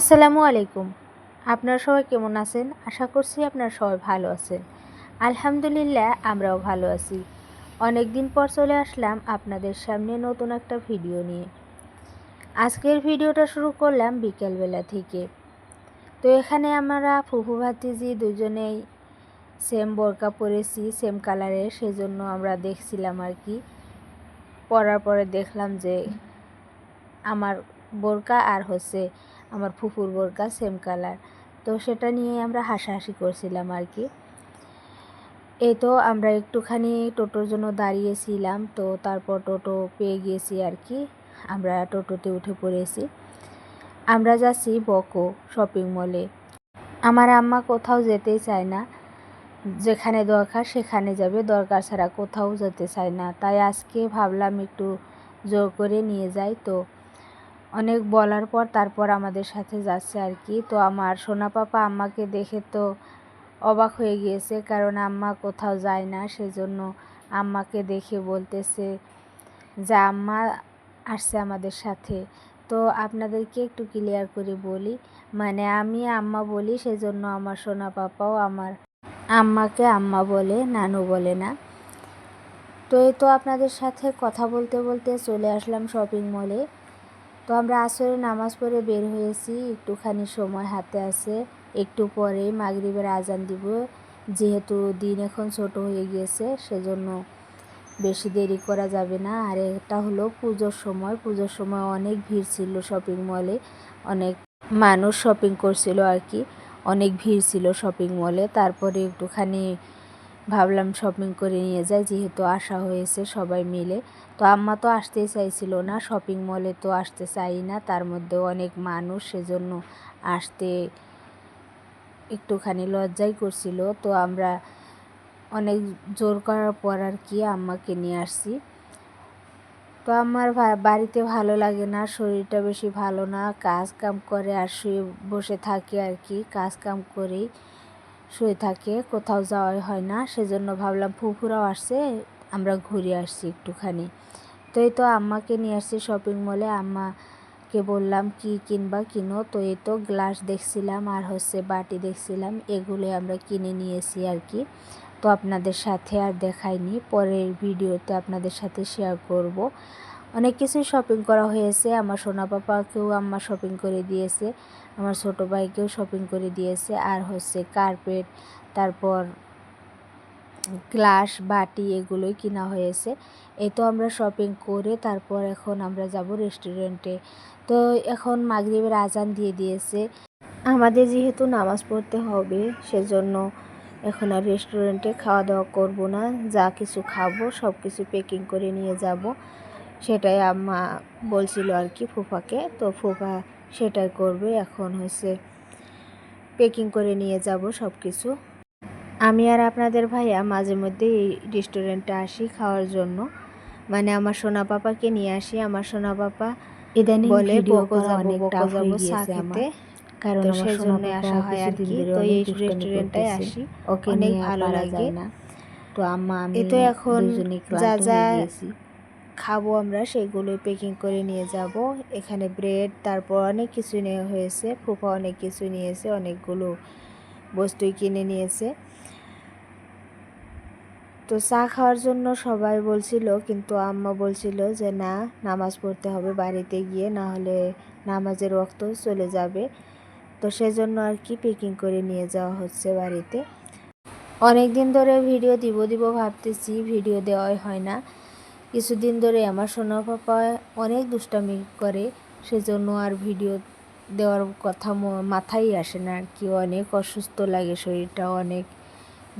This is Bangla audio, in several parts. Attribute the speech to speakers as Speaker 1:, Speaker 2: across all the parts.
Speaker 1: আসসালামু আলাইকুম। আপনারা সবাই কেমন আছেন? আশা করছি আপনারা সবাই ভালো আছেন। আলহামদুলিল্লাহ, আমরাও ভালো আছি। অনেক দিন পর চলে আসলাম আপনাদের সামনে নতুন একটা ভিডিও নিয়ে। আজকের ভিডিওটা শুরু করলাম বিকেলবেলা থেকে। তো এখানে আমরা ফুফু ভাতিজি দুজনেই সেম বোরকা পরেছি, সেম কালারের, সেজন্য আমরা দেখছিলাম আর কি। পরার পরে দেখলাম যে আমার বোরকা আর হচ্ছে আমার ফুফুর বোরকা সেম কালার তো সেটা নিয়ে আমরা হাসাহাসি করছিলাম আর কি। এই তো আমরা একটুখানি টোটোর জন্য দাঁড়িয়েছিলাম, তো তারপর টোটো পেয়ে গিয়েছি আর কি। আমরা টোটোতে উঠে পড়েছি। আমরা যাচ্ছি বকো শপিং মলে আমার আম্মা কোথাও যেতেই চায় না। যেখানে দরকার সেখানে যাবে, দরকার ছাড়া কোথাও যেতে চায় না। তাই আজকে ভাবলাম একটু জোর করে নিয়ে যাই তো। অনেক বলার পর তারপর আমাদের সাথে যাচ্ছে আর কি। তো আমার সোনা পাপা আম্মাকে দেখে তো অবাক হয়ে গিয়েছে, কারণ আম্মা কোথাও যায় না, সেজন্য আম্মাকে দেখে বলতেছে যে, আম্মা আসছে আমাদের সাথে। তো আপনাদেরকে একটু ক্লিয়ার করে বলি মানে আমি আম্মা বলি, সেজন্য আমার সোনা পাপাও আমার আম্মাকে আম্মা বলে, নানু বলে না। তো এই তো আপনাদের সাথে কথা বলতে বলতে চলে আসলাম শপিং মলে তো আমরা আসরে নামাজ পড়ে বের হয়েছি। একটুখানি সময় হাতে আছে। একটু পরে মাগরিবের আজান দিব। যেহেতু দিন এখন ছোট হয়ে গিয়েছে, সেজন্য বেশি দেরি করা যাবে না। আর এটা হলো পুজোর সময়। পুজোর সময় অনেক ভিড় ছিল শপিং মলে অনেক মানুষ শপিং করছিল আর কি। অনেক ভিড় ছিল শপিং মলে তারপরে একটুখানি ভাবলাম শপিং করে নিয়ে যাই, যেহেতু আসা হয়েছে সবাই মিলে। তো আম্মা তো আসতেই চাইছিল না শপিং মলে তো আসতে চাই না, তার মধ্যে অনেক মানুষ, সেজন্য আসতে একটুখানি লজ্জাই করছিল। তো আমরা অনেক জোর করার পর আর কি আম্মাকে নিয়ে আসছি। তো আমার বাড়িতে ভালো লাগে না, শরীরটা বেশি ভালো না কাজ কাম করে আর শুয়ে বসে থাকে আর কি কাজ কাম করেই। শুয়ে থাকে, কোথাও যাওয়াই হয় না। সেজন্য ভাবলাম ফুফুরাও আসছে, আমরা ঘুরে আসছি একটুখানি। তো এই তো আম্মাকে নিয়ে আসছি শপিং মলে আম্মাকে বললাম, কি কিনবা কিনো? তো এই তো গ্লাস দেখছিলাম আর হচ্ছে বাটি দেখছিলাম, এগুলো আমরা কিনে নিয়েছি আর কি তো আপনাদের সাথে আর দেখাইনি, পরের ভিডিওতে আপনাদের সাথে শেয়ার করব। অনেক কিছুই শপিং করা হয়েছে। আমার সোনা পাপাকেও আম্মা শপিং করে দিয়েছে। আমার ছোটো ভাইকেও শপিং করে দিয়েছে। আর হচ্ছে কার্পেট তারপর গ্লাস বাটি এগুলোই কিনা হয়েছে। এই তো আমরা শপিং করে তারপর এখন আমরা যাব রেস্টুরেন্টে তো এখন মাগরিবের আজান দিয়ে দিয়েছে। আমাদের যেহেতু নামাজ পড়তে হবে, সেজন্য এখন আর রেস্টুরেন্টে খাওয়া দাওয়া করব না। যা কিছু খাব সব কিছু প্যাকিং করে নিয়ে যাব। সেটাই আম্মা বলছিল আর কি ফুফাকে। তো ফুফা সেটাই করবে এখন হচ্ছে প্যাকিং করে নিয়ে যাব সব কিছু আমি আর আপনাদের ভাইয়া মাঝে মধ্যে এই রেস্টুরেন্টে আসি খাওয়ার জন্য। মানে আমার সোনা পাপাকে নিয়ে আসি। আমার সোনা পাপা
Speaker 2: ইদানিং
Speaker 1: বলে বকো যাব বকো যাব চা খেতে
Speaker 2: কারণ
Speaker 1: সেই জন্য আসা হয় আর কি। তো এই রেস্টুরেন্টটাই আসি।
Speaker 2: ওকে
Speaker 1: অনেক ভালো লাগে।
Speaker 2: না। তো আম্মা আমি
Speaker 1: তো এখন যা যা খাব আমরা সেগুলো প্যাকিং করে নিয়ে যাব। এখানে ব্রেড তারপর অনেক কিছু নেওয়া হয়েছে, ফুফা অনেক কিছু নিয়েছে, অনেকগুলো বস্তুই কিনে নিয়েছে। তো চা খাওয়ার জন্য সবাই বলছিল, কিন্তু আম্মা বলছিল যে, না, নামাজ পড়তে হবে বাড়িতে গিয়ে, না হলে নামাজের রক্ত চলে যাবে। তো সেজন্য আর কি প্যাকিং করে নিয়ে যাওয়া হচ্ছে বাড়িতে। অনেক দিন ধরে ভিডিও দিব দিব ভাবতেছি ভিডিও দেওয়াই হয় না। কিছুদিন ধরে আমার সোনা পাপা অনেক দুষ্টামি করে, সেজন্য আর ভিডিও দেওয়ার কথা মাথায় আসে না আর কি অনেক অসুস্থ লাগে, শরীরটা অনেক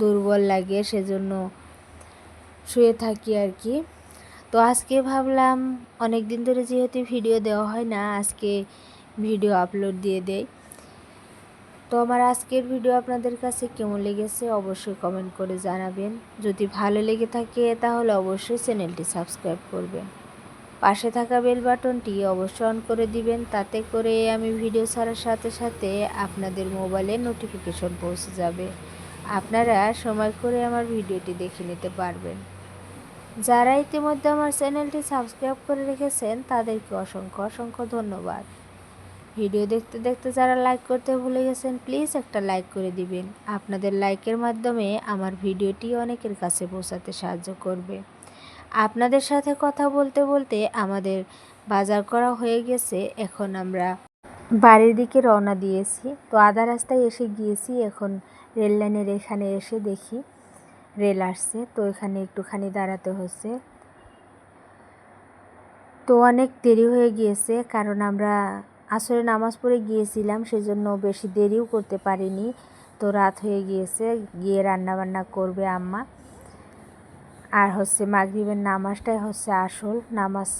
Speaker 1: দুর্বল লাগে, সেজন্য শুয়ে থাকি আর কি। তো আজকে ভাবলাম অনেক দিন ধরে যেহেতু ভিডিও দেওয়া হয় না, আজকে ভিডিও আপলোড দিয়ে দেই। তো আমার আজকের ভিডিও আপনাদের কাছে কেমন লেগেছে অবশ্যই কমেন্ট করে জানাবেন। যদি ভালো লেগে থাকে তাহলে অবশ্যই চ্যানেলটি সাবস্ক্রাইব করবেন। পাশে থাকা বেল বাটনটি অবশ্যই অন করে দিবেন, তাতে করে আমি ভিডিও ছাড়ার সাথে সাথে আপনাদের মোবাইলে নোটিফিকেশন পৌঁছে যাবে। আপনারা সময় করে আমার ভিডিওটি দেখে নিতে পারবেন। যারা ইতিমধ্যে আমার চ্যানেলটি সাবস্ক্রাইব করে রেখেছেন, তাদেরকে অসংখ্য অসংখ্য ধন্যবাদ। ভিডিও দেখতে দেখতে যারা লাইক করতে ভুলে গেছেন প্লিজ একটা লাইক করে দিবেন। আপনাদের লাইকের মাধ্যমে আমার ভিডিওটি অনেকের কাছে পৌঁছাতে সাহায্য করবে। আপনাদের সাথে কথা বলতে বলতে আমাদের বাজার করা হয়ে গেছে। এখন আমরা বাড়ির দিকে রওনা দিয়েছি। তো আধা রাস্তায় এসে গিয়েছি। এখন রেল লাইনের এখানে এসে দেখি রেল আসছে। তো এখানে একটুখানি দাঁড়াতে হচ্ছে। তো অনেক দেরি হয়ে গিয়েছে, কারণ আমরা আসলে নামাজ পড়ে গিয়েছিলাম, সেজন্য বেশি দেরিও করতে পারিনি। তো রাত হয়ে গিয়েছে, গিয়ে রান্না বান্না করবে আম্মা। আর হচ্ছে মাগরীবের নামাজটাই হচ্ছে আসল, নামাজ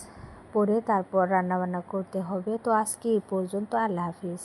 Speaker 1: পড়ে তারপর রান্নাবান্না করতে হবে। তো আজকে এই পর্যন্ত, আল্লাহ হাফিজ।